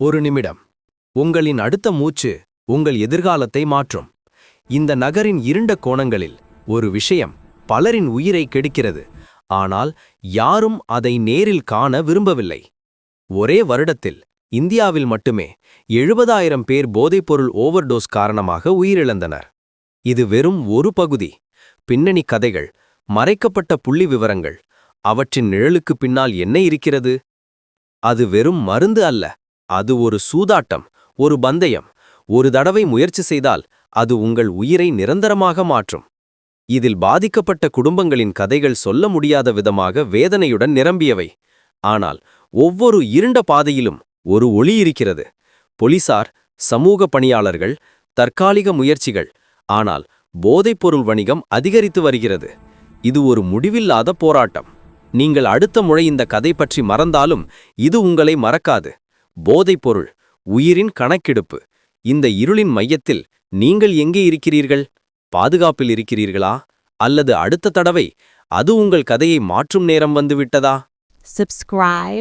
ஒரு நிமிடம். உங்களின் அடுத்த மூச்சு உங்கள் எதிர்காலத்தை மாற்றும். இந்த நகரின் இருண்ட கோணங்களில் ஒரு விஷயம் பலரின் உயிரை கெடுக்கிறது. ஆனால் யாரும் அதை நேரில் காண விரும்பவில்லை. ஒரே வருடத்தில் இந்தியாவில் மட்டுமே எழுபதாயிரம் பேர் போதைப்பொருள் ஓவர்டோஸ் காரணமாக உயிரிழந்தனர். இது வெறும் ஒரு பகுதி. பின்னணி கதைகள் மறைக்கப்பட்ட புள்ளி விவரங்கள் அவற்றின் நிழலுக்கு பின்னால் என்ன இருக்கிறது? அது வெறும் மருந்து அல்ல. அது ஒரு சூதாட்டம் ஒரு பந்தயம். ஒரு தடவை முயற்சி செய்தால் அது உங்கள் உயிரை நிரந்தரமாக மாற்றும். இதில் பாதிக்கப்பட்ட குடும்பங்களின் கதைகள் சொல்ல முடியாத விதமாக வேதனையுடன் நிரம்பியவை. ஆனால் ஒவ்வொரு இருண்ட பாதையிலும் ஒரு ஒளி இருக்கிறது. போலீசார் சமூக பணியாளர்கள் தற்காலிக முயற்சிகள் ஆனால் போதைப்பொருள் வணிகம் அதிகரித்து வருகிறது. இது ஒரு முடிவில்லாத போராட்டம். நீங்கள் அடுத்த முறை இந்த கதை பற்றி மறந்தாலும் இது உங்களை மறக்காது. போதைப்பொருள் உயிரின் கணக்கெடுப்பு. இந்த இருளின் மையத்தில் நீங்கள் எங்கே இருக்கிறீர்கள்? பாதுகாப்பில் இருக்கிறீர்களா? அல்லது அடுத்த தடவை அது உங்கள் கதையை மாற்றும் நேரம் வந்துவிட்டதா? Subscribe.